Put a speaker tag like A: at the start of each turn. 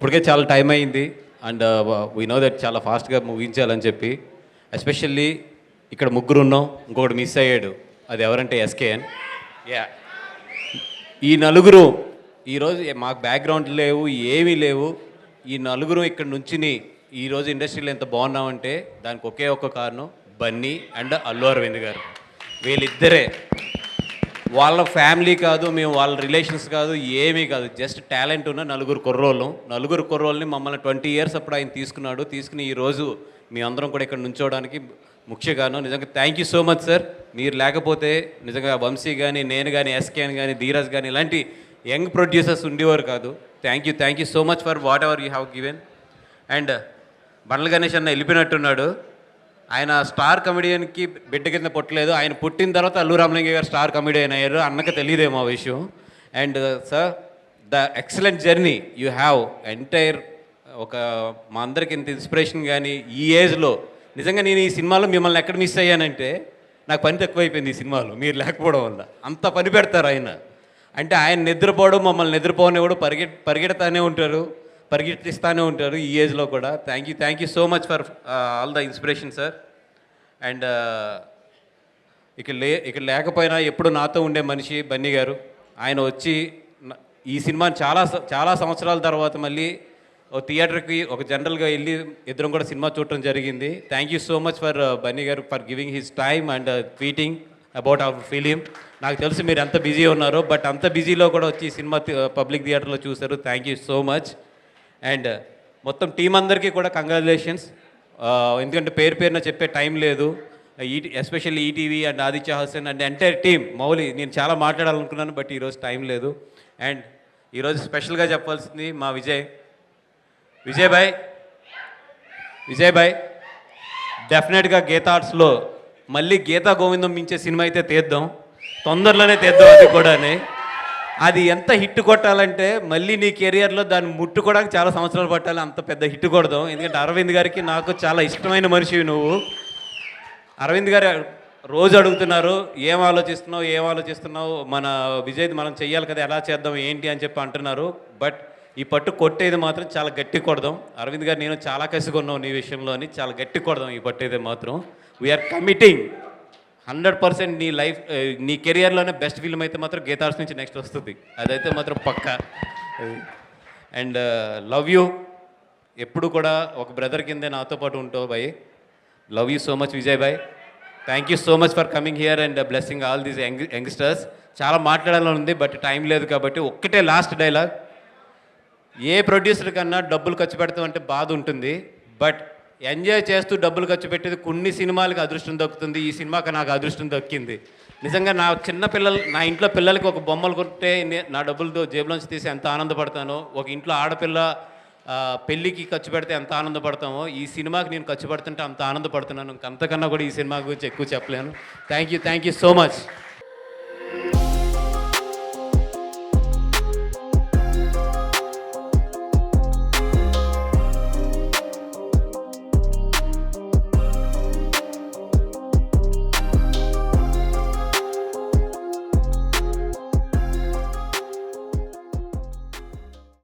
A: ఇప్పటికే చాలా టైం అయింది. అండ్ వీ నో దట్ చాలా ఫాస్ట్గా ముగించాలని చెప్పి. ఎస్పెషల్లీ ఇక్కడ ముగ్గురు ఉన్నాం ఇంకొకటి మిస్ అయ్యాడు. అది ఎవరంటే ఎస్కేఎన్ యా ఈ నలుగురు ఈరోజు మాకు బ్యాక్గ్రౌండ్ లేవు ఏమీ లేవు. ఈ నలుగురు ఇక్కడ నుంచిని ఈరోజు ఇండస్ట్రీలో ఎంత బాగున్నామంటే దానికి ఒకే ఒక్క కారణం బన్నీ అండ్ అల్లు అరవింద్ గారు. వీళ్ళిద్దరే. వాళ్ళ ఫ్యామిలీ కాదు మేము వాళ్ళ రిలేషన్స్ కాదు ఏమీ కాదు. జస్ట్ టాలెంట్ ఉన్న నలుగురు కుర్రోళ్ళు. నలుగురు కుర్రోళ్ళని మమ్మల్ని ట్వంటీ ఇయర్స్ అప్పుడు ఆయన తీసుకున్నాడు. తీసుకుని ఈరోజు మీ అందరం కూడా ఇక్కడ నుంచోవడానికి ముఖ్య నిజంగా thank you so much sir మీరు లేకపోతే నిజంగా వంశీ కానీ నేను కానీ ఎస్కేన్ కానీ ధీరజ్ కానీ ఇలాంటి యంగ్ ప్రొడ్యూసర్స్ ఉండేవారు కాదు. Thank you thank you so much for whatever you have given and Bandla Ganesh అన్న వెళ్ళిపోయినట్టున్నాడు. ఆయన స్టార్ కమెడియన్కి బిడ్డ కింద పుట్టలేదు. ఆయన పుట్టిన తర్వాత అల్లు రామలింగయ్య గారు స్టార్ కమెడియన్ అయ్యారు. అన్నకి తెలియదేమో ఆ విషయం. And sir the excellent journey you have entire ఒక మా అందరికి ఇంత ఇన్స్పిరేషన్ కానీ ఈ ఏజ్లో నిజంగా నేను ఈ సినిమాలో మిమ్మల్ని ఎక్కడ మిస్ అయ్యానంటే నాకు పని తక్కువైపోయింది ఈ సినిమాలో మీరు లేకపోవడం వల్ల. అంత పని పెడతారు ఆయన. అంటే ఆయన నిద్రపోవడం మమ్మల్ని నిద్రపోనివ్వడం పరిగె పరిగెడతానే ఉంటారు. పరిగెత్తిస్తూనే ఉంటారు ఈ ఏజ్లో కూడా. Thank you thank you so much for all the inspiration sir and ఇక్కడ లే ఇక్కడ లేకపోయినా ఎప్పుడు నాతో ఉండే మనిషి బన్నీ గారు. ఆయన వచ్చి ఈ సినిమాని చాలా చాలా సంవత్సరాల తర్వాత మళ్ళీ ఓ థియేటర్కి ఒక జనరల్గా వెళ్ళి ఇద్దరం కూడా సినిమా చూడటం జరిగింది. Thank you so much for Bunny గారు for giving his time and tweeting about our film నాకు తెలుసు మీరు ఎంత బిజీ ఉన్నారో బట్ అంత బిజీలో కూడా వచ్చి సినిమా uh, పబ్లిక్ థియేటర్లో చూశారు. Thank you so much and మొత్తం టీం అందరికీ కూడా కంగ్రాచులేషన్స్. ఎందుకంటే పేరు పేరున చెప్పే టైం లేదు. ఈ especially ETV and Aditya Hasan and entire team. Mouli నేను చాలా మాట్లాడాలనుకున్నాను బట్ ఈరోజు టైం లేదు. అండ్ ఈరోజు స్పెషల్గా చెప్పాల్సింది మా విజయ్. విజయ్ భాయ్. విజయ్ భాయ్. డెఫినెట్గా గీతా ఆర్ట్స్లో. మళ్ళీ గీతా గోవిందం మించే సినిమా అయితే తీద్దాం. తొందరలోనే తీద్దాం అది కూడానే. అది ఎంత హిట్ కొట్టాలంటే మళ్ళీ నీ కెరియర్లో దాన్ని ముట్టుకోవడానికి చాలా సంవత్సరాలు పట్టాలి. అంత పెద్ద హిట్ కొడదాం. ఎందుకంటే అరవింద్ గారికి నాకు చాలా ఇష్టమైన మనిషివి నువ్వు. అరవింద్ గారు రోజు అడుగుతున్నారు ఏం ఆలోచిస్తున్నావు? ఏం ఆలోచిస్తున్నావు? మన విజయ్ మనం చెయ్యాలి కదా ఎలా చేద్దాం? ఏంటి? అని చెప్పి అంటున్నారు. బట్ ఈ పట్టు కొట్టేది మాత్రం చాలా గట్టి కొడదాం. అరవింద్ గారు నేను చాలా కసిగొన్నాం నీ విషయంలో అని చాలా గట్టి కొడదాం ఈ పట్టేది మాత్రం. We are committing hundred percent నీ లైఫ్ నీ కెరియర్లోనే బెస్ట్ ఫిల్మ్ అయితే మాత్రం గీతార్స్ నుంచి నెక్స్ట్ వస్తుంది. అదైతే మాత్రం పక్క. And love you. ఎప్పుడు కూడా ఒక బ్రదర్ కిందే నాతో పాటు ఉంటావు boy. Love you so much Vijay boy. Thank you so much for coming here and blessing all these young youngsters. చాలా మాట్లాడాలని ఉంది బట్ టైం లేదు కాబట్టి ఒక్కటే లాస్ట్ డైలాగ్ ఏ ప్రొడ్యూసర్ కన్నా డబ్బులు ఖర్చు పెడతాం అంటే బాధ ఉంటుంది బట్ ఎంజాయ్ చేస్తూ డబ్బులు ఖర్చు పెట్టేది కొన్ని సినిమాలకు అదృష్టం దక్కుతుంది ఈ సినిమాకి నాకు అదృష్టం దక్కింది. నిజంగా నా చిన్న పిల్లలు నా ఇంట్లో పిల్లలకి ఒక బొమ్మలు కొట్టే నా డబ్బులతో జేబులోంచి తీసి ఎంత ఆనందపడతానో ఒక ఇంట్లో ఆడపిల్ల పెళ్ళికి ఖర్చు పెడితే ఎంత ఆనందపడతామో ఈ సినిమాకి నేను ఖర్చు పెడుతుంటే అంత ఆనందపడుతున్నాను. అంతకన్నా కూడా ఈ సినిమా గురించి ఎక్కువ చెప్పలేను. Thank you thank you so much